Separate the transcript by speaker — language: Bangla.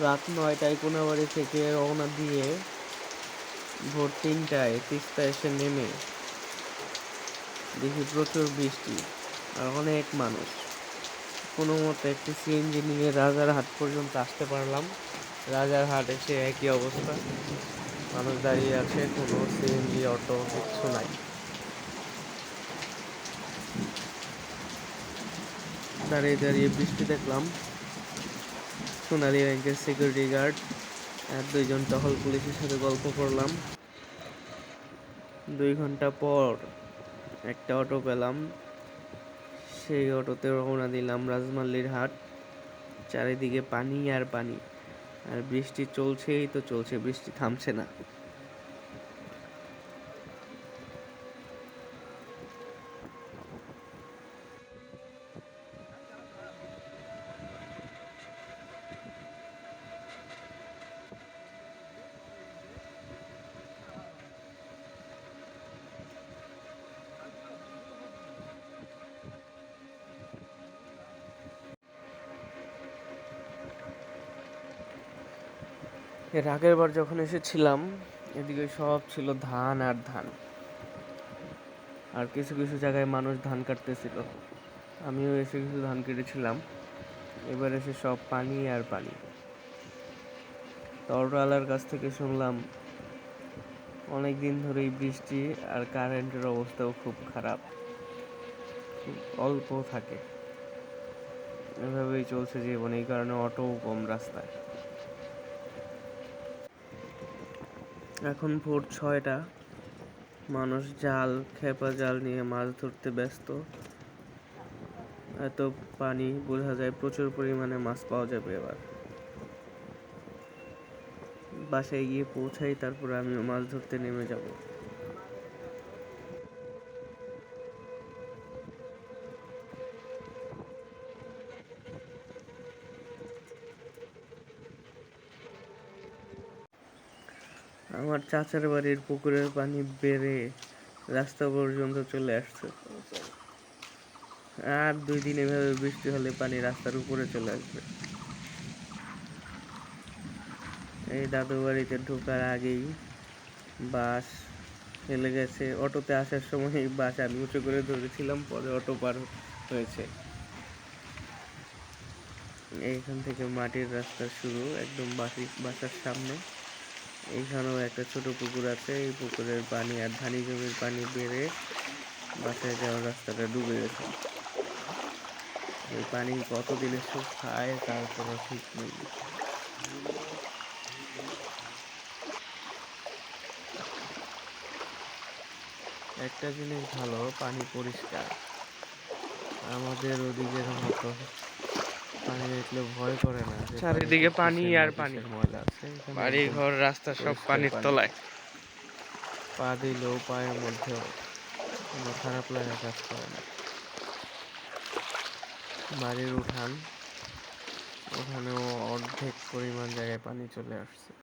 Speaker 1: রাত নয়টায় কোনাবাড়ি থেকে রওনা দিয়ে ভোর তিনটায় তিস্তা এসে নেমে দেখি প্রচুর বৃষ্টি আর অনেক মানুষ। কোনো মতে একটি সিএনজি নিয়ে রাজারহাট পর্যন্ত আসতে পারলাম। রাজারহাট এসে একই অবস্থা। মানুষ দাঁড়িয়ে আছে, কোনো সিএনজি, অটো কিচ্ছু নাই। দাঁড়িয়ে দাঁড়িয়ে বৃষ্টি দেখলাম। সোনালী ব্যাংকের সিকিউরিটি গার্ড আর দুইজন টহল পুলিশের সাথে গল্প করলাম। দুই ঘণ্টা পর একটা অটো পেলাম। সেই অটোতে রওনা দিলাম রাজমাল্লির হাট। চারিদিকে পানি আর পানি। আর বৃষ্টি চলছেই তো চলছে, বৃষ্টি থামছে না। এর আগের বার যখন এসেছিলাম, এদিকে সব ছিল ধান আর ধান। আর কিছু কিছু জায়গায় মানুষ ধান কাটতেছিল। আমিও এসে কিছু ধান কেটেছিলাম। এবার এসে সব পানি আর পানি। তরওয়ালার কাছ থেকে শুনলাম, অনেক দিন ধরেই বৃষ্টি আর কারেন্টের অবস্থাও খুব খারাপ। অল্প থাকে। এভাবেই চলছে জীবন, এই কারণে অটোও কম রাস্তায়। এখন ভোর ছয়টা। মানুষ জাল, খেপা জাল নিয়ে মাছ ধরতে ব্যস্ত। এত পানি, বোঝা যায় প্রচুর পরিমাণে মাছ পাওয়া যাবে এবার। বাসায় গিয়ে পৌঁছাই, তারপর আমি মাছ ধরতে নেমে যাব। আমার চাচার বাড়ির পুকুরের পানি বেড়ে রাস্তা পর্যন্ত চলে আসছে। আর দুই দিন এভাবে বৃষ্টি হলে পানি রাস্তার উপরে চলে আসবে। এই দাদু বাড়িতে ঢোকার আগেই বাস ফেলে গেছে। অটোতে আসার সময় বাস আমি উঁচু করে ধরেছিলাম, পরে অটো পার হয়েছে। এইখান থেকে মাটির রাস্তা শুরু, একদম বাসি বাসার সামনে। এইখানেও একটা ছোট পুকুর আছে, এই পুকুরের পানি আর ধানি জমির পানি বেড়ে বাসায় যাওয়ার রাস্তাটা ডুবে গেছে। এই পানি কতদিনে শুকায় তার কোনো ঠিক নেই। একটা জিনিস ভালো, পানি পরিষ্কার। আমাদের ওদিকের মতো দেখলে ভয় করে না
Speaker 2: চারিদিকে পানি আর পানি। বাড়ি ঘর রাস্তা সব পানির তলায়।
Speaker 1: পা দিলেও পায়ের মধ্যেও কোনো খারাপ লাগা কাজ করে না। বাড়ির উঠান ওখানেও অর্ধেক পরিমাণ জায়গায় পানি চলে আসছে।